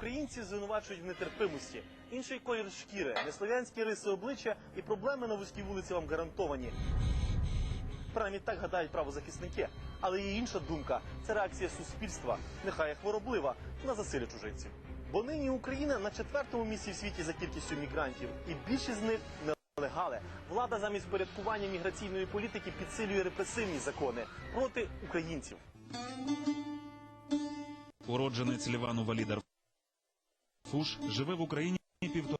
Українці звинувачують в нетерпимості. Інший колір шкіри, неслов'янські риси обличчя і проблеми на вузькій вулиці вам гарантовані. Принаймні так гадають правозахисники. Але є інша думка це реакція суспільства, нехай хвороблива, на засилля чужинців. Бо нині Україна на четвертому місці в світі за кількістю мігрантів, і більшість з них нелегали. Влада замість порядкування міграційної політики підсилює репресивні закони проти українців. Уродженець Лівану Валідар Фуш живе в Україні півтора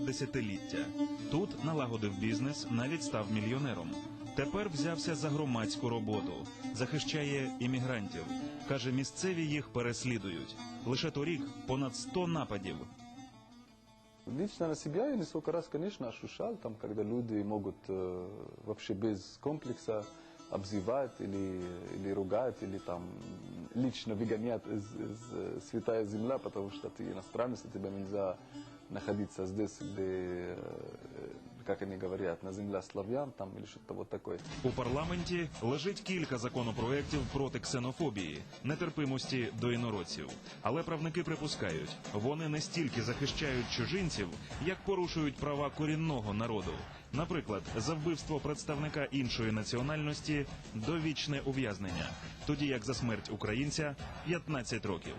десятиліття. Тут налагодив бізнес, навіть став мільйонером. Тепер взявся за громадську роботу, захищає іммігрантів. Каже, місцеві їх переслідують. Лише торік понад 100 нападів. Лично на себя я несколько раз, конечно, ощущал, там, когда люди могут э, вообще без комплекса обзывать или, или ругать, или там лично выгонять из, из э, святая земля, потому что ты иностранец, и тебе нельзя находиться здесь, где, э, как они говорят, на земля славян там, или что-то вот такое. У парламенті лежить кілька законопроєктів проти ксенофобії, нетерпимості до інородців. Але правники припускають, вони не стільки захищають чужинців, як порушують права корінного народу. Наприклад, за вбивство представника іншої національності довічне ув'язнення, тоді як за смерть українця 15 років.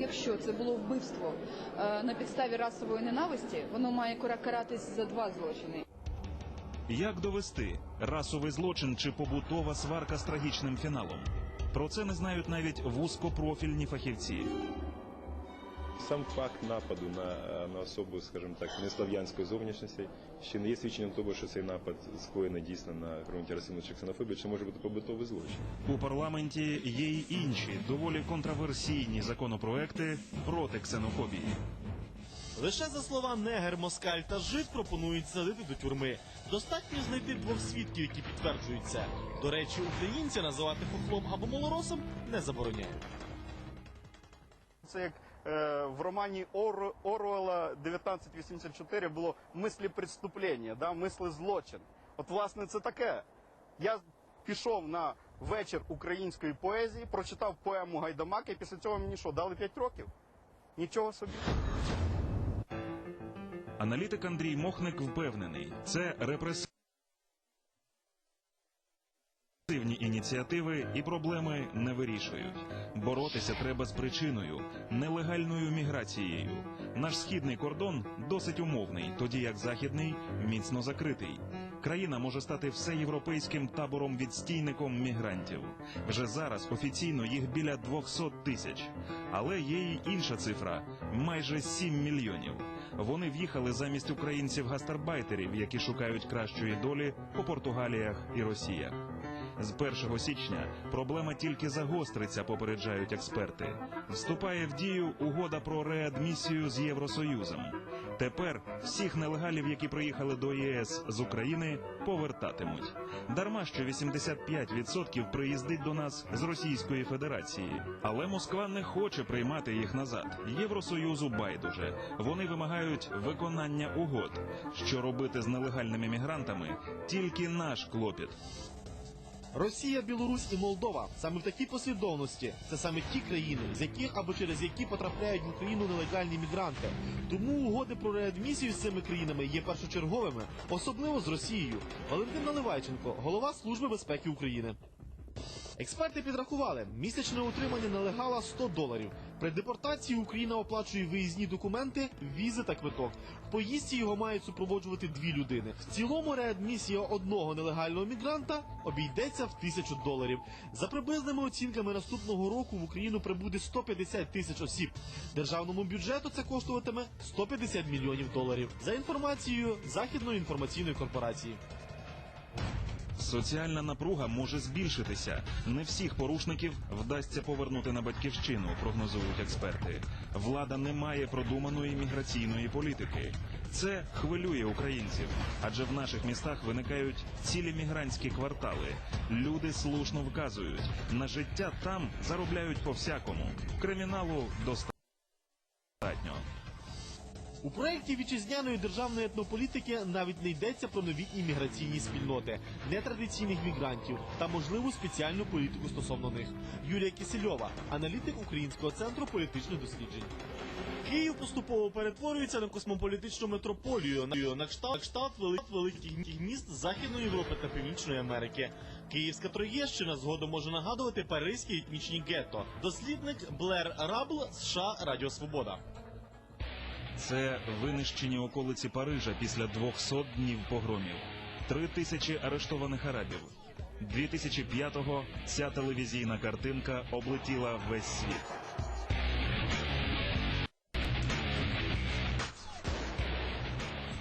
Якщо це було вбивство е, на підставі расової ненависті, воно має кара- каратись за два злочини. Як довести расовий злочин чи побутова сварка з трагічним фіналом? Про це не знають навіть вузькопрофільні фахівці. Сам факт нападу на, на особу, скажімо так, неслов'янської зовнішності ще не є свідченням того, що цей напад скоєний дійсно на ґрунті расизму чи ксенофобії, чи може бути побутовий злочин. У парламенті є й інші доволі контроверсійні законопроекти проти ксенофобії. Лише за слова негер, москаль та жид пропонують садити до тюрми. Достатньо знайти двох свідків, які підтверджують це. До речі, українця називати хохлом або малоросом не забороняють. Це як е, в романі Ор, Оруела 1984 було мислі преступлення, да, мисли злочин. От, власне, це таке. Я пішов на вечір української поезії, прочитав поему Гайдамака, і після цього мені що, дали 5 років? Нічого собі. Аналітик Андрій Мохник впевнений, це репресивні ініціативи і проблеми не вирішують. Боротися треба з причиною нелегальною міграцією. Наш східний кордон досить умовний, тоді як західний міцно закритий. Країна може стати всеєвропейським табором відстійником мігрантів. Вже зараз офіційно їх біля 200 тисяч. Але є й інша цифра майже 7 мільйонів. Вони в'їхали замість українців гастарбайтерів, які шукають кращої долі у Португаліях і Росіях. З 1 січня проблема тільки загостриться, попереджають експерти. Вступає в дію угода про реадмісію з Євросоюзом. Тепер всіх нелегалів, які приїхали до ЄС з України, повертатимуть. Дарма що 85% приїздить до нас з Російської Федерації. Але Москва не хоче приймати їх назад. Євросоюзу байдуже. Вони вимагають виконання угод. Що робити з нелегальними мігрантами? Тільки наш клопіт. Росія, Білорусь і Молдова саме в такій послідовності. Це саме ті країни, з яких або через які потрапляють в Україну нелегальні мігранти. Тому угоди про реадмісію з цими країнами є першочерговими, особливо з Росією. Валентин Наливайченко, голова Служби безпеки України. Експерти підрахували місячне утримання нелегала 100 доларів. При депортації Україна оплачує виїзні документи, візи та квиток. В поїздці його мають супроводжувати дві людини. В цілому реадмісія одного нелегального мігранта обійдеться в тисячу доларів. За приблизними оцінками наступного року в Україну прибуде 150 тисяч осіб. Державному бюджету це коштуватиме 150 мільйонів доларів. За інформацією західної інформаційної корпорації. Соціальна напруга може збільшитися. Не всіх порушників вдасться повернути на батьківщину, прогнозують експерти. Влада не має продуманої міграційної політики. Це хвилює українців, адже в наших містах виникають цілі мігрантські квартали. Люди слушно вказують на життя там заробляють по всякому. Криміналу достатньо. У проєкті вітчизняної державної етнополітики навіть не йдеться про новітні міграційні спільноти, нетрадиційних мігрантів та можливу спеціальну політику стосовно них. Юлія Кисельова, аналітик Українського центру політичних досліджень. Київ поступово перетворюється на космополітичну метрополію на- кшталт, великих міст Західної Європи та Північної Америки. Київська Троєщина згодом може нагадувати паризькі етнічні гетто. Дослідник Блер Рабл, США Радіо Свобода. Це винищені околиці Парижа після 200 днів погромів, три тисячі арештованих арабів. 2005-го ця телевізійна картинка облетіла весь світ.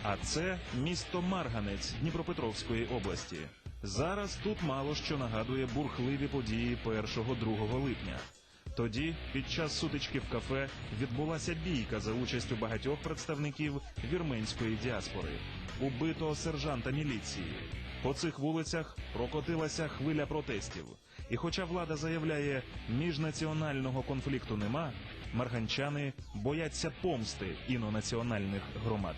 А це місто Марганець Дніпропетровської області. Зараз тут мало що нагадує бурхливі події 1-2 липня. Тоді, під час сутички в кафе, відбулася бійка за участю багатьох представників вірменської діаспори. Убито сержанта міліції. По цих вулицях прокотилася хвиля протестів. І хоча влада заявляє, міжнаціонального конфлікту нема, марганчани бояться помсти інонаціональних громад.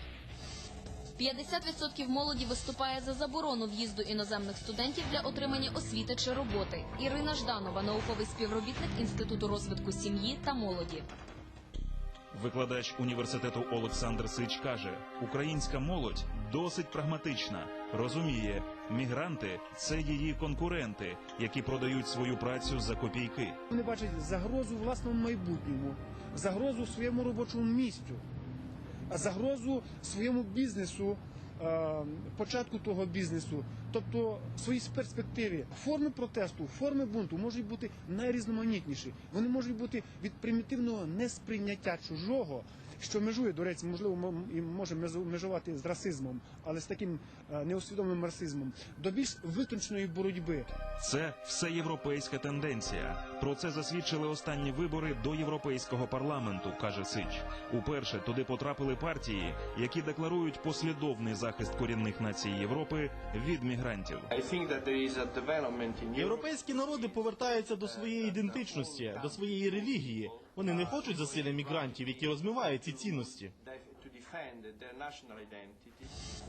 50% молоді виступає за заборону в'їзду іноземних студентів для отримання освіти чи роботи. Ірина Жданова, науковий співробітник Інституту розвитку сім'ї та молоді. Викладач університету Олександр Сич каже: українська молодь досить прагматична, розуміє, мігранти це її конкуренти, які продають свою працю за копійки. Вони бачать загрозу власному майбутньому, загрозу своєму робочому місцю, загрозу своєму бізнесу, е, початку того бізнесу, тобто своїй перспективі. Форми протесту, форми бунту можуть бути найрізноманітніші. Вони можуть бути від примітивного несприйняття чужого. Що межує, до речі, можливо, і може межувати з расизмом, але з таким е, неусвідомленим расизмом, до більш витонченої боротьби. Це всеєвропейська тенденція. Про це засвідчили останні вибори до європейського парламенту, каже Сич. Уперше туди потрапили партії, які декларують послідовний захист корінних націй Європи від мігрантів. Європейські народи повертаються до своєї ідентичності, до своєї релігії. Вони не хочуть засилля мігрантів, які розмивають ці цінності.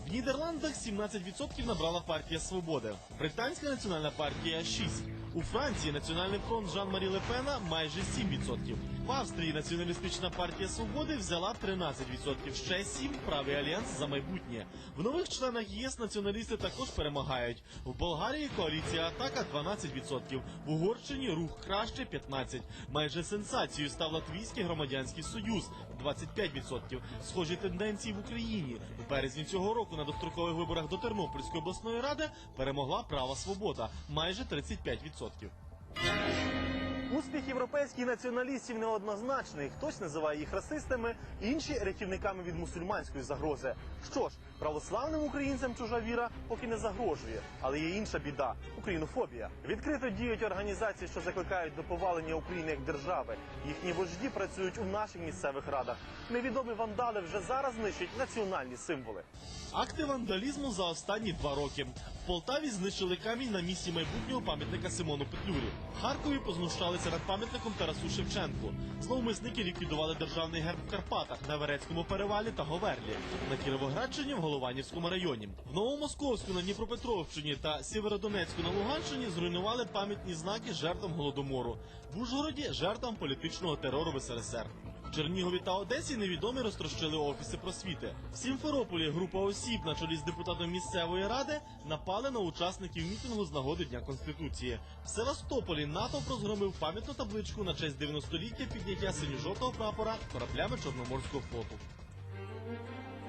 В Нідерландах 17% набрала партія Свободи. Британська національна партія 6%. У Франції Національний фронт Жан-Марі Лепена майже 7%. В Австрії Націоналістична партія Свободи взяла 13%. Ще 7% правий альянс за майбутнє. В нових членах ЄС націоналісти також перемагають. В Болгарії коаліція атака 12%. В Угорщині рух краще 15%. Майже сенсацією став Латвійський громадянський союз 25%. Схожі тенденції в Україні. В березні цього року на дострокових виборах до Тернопільської обласної ради перемогла права свобода майже 35%. Успіх європейських націоналістів неоднозначний. Хтось називає їх расистами, інші рятівниками від мусульманської загрози. Що ж, православним українцям чужа віра поки не загрожує, але є інша біда українофобія. Відкрито діють організації, що закликають до повалення України як держави. Їхні вожді працюють у наших місцевих радах. Невідомі вандали вже зараз знищують національні символи. Акти вандалізму за останні два роки. В Полтаві знищили камінь на місці майбутнього пам'ятника Симону Петлюрі. В Харкові познущалися над пам'ятником Тарасу Шевченку. Зловмисники ліквідували державний герб в Карпатах на Верецькому перевалі та Говерлі. На Кіровоградщині в Голованівському районі. В Новомосковську на Дніпропетровщині та Сєвєродонецьку на Луганщині зруйнували пам'ятні знаки жертвам голодомору. В Ужгороді жертвам політичного терору в СРСР. Чернігові та Одесі невідомі розтрощили офіси просвіти. В Сімферополі група осіб на чолі з депутатом місцевої ради напали на учасників мітингу з нагоди Дня Конституції. В Севастополі НАТО розгромив пам'ятну табличку на честь 90-ліття підняття синьо-жовтого прапора кораблями Чорноморського флоту.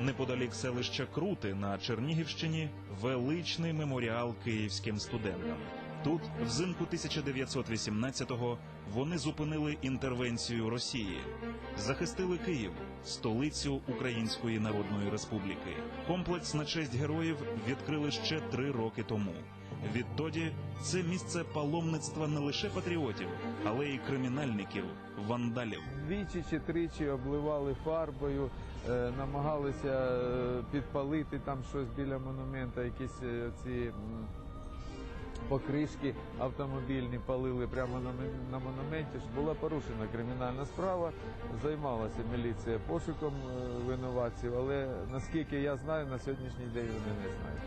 Неподалік селища Крути на Чернігівщині величний меморіал київським студентам. Тут, взимку 1918-го, вони зупинили інтервенцію Росії, захистили Київ, столицю Української Народної Республіки. Комплекс на честь героїв відкрили ще три роки тому. Відтоді це місце паломництва не лише патріотів, але й кримінальників, вандалів. Двічі чи тричі обливали фарбою, е, намагалися е, підпалити там щось біля монумента, якісь е, ці покришки автомобільні палили прямо на, монументі. Була порушена кримінальна справа, займалася міліція пошуком е, винуватців, але наскільки я знаю, на сьогоднішній день вони не знають.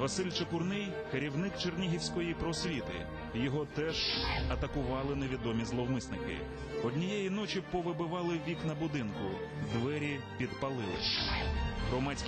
Василь Чепурний керівник Чернігівської просвіти. Його теж атакували невідомі зловмисники. Однієї ночі повибивали вікна будинку, двері підпалили. Громадські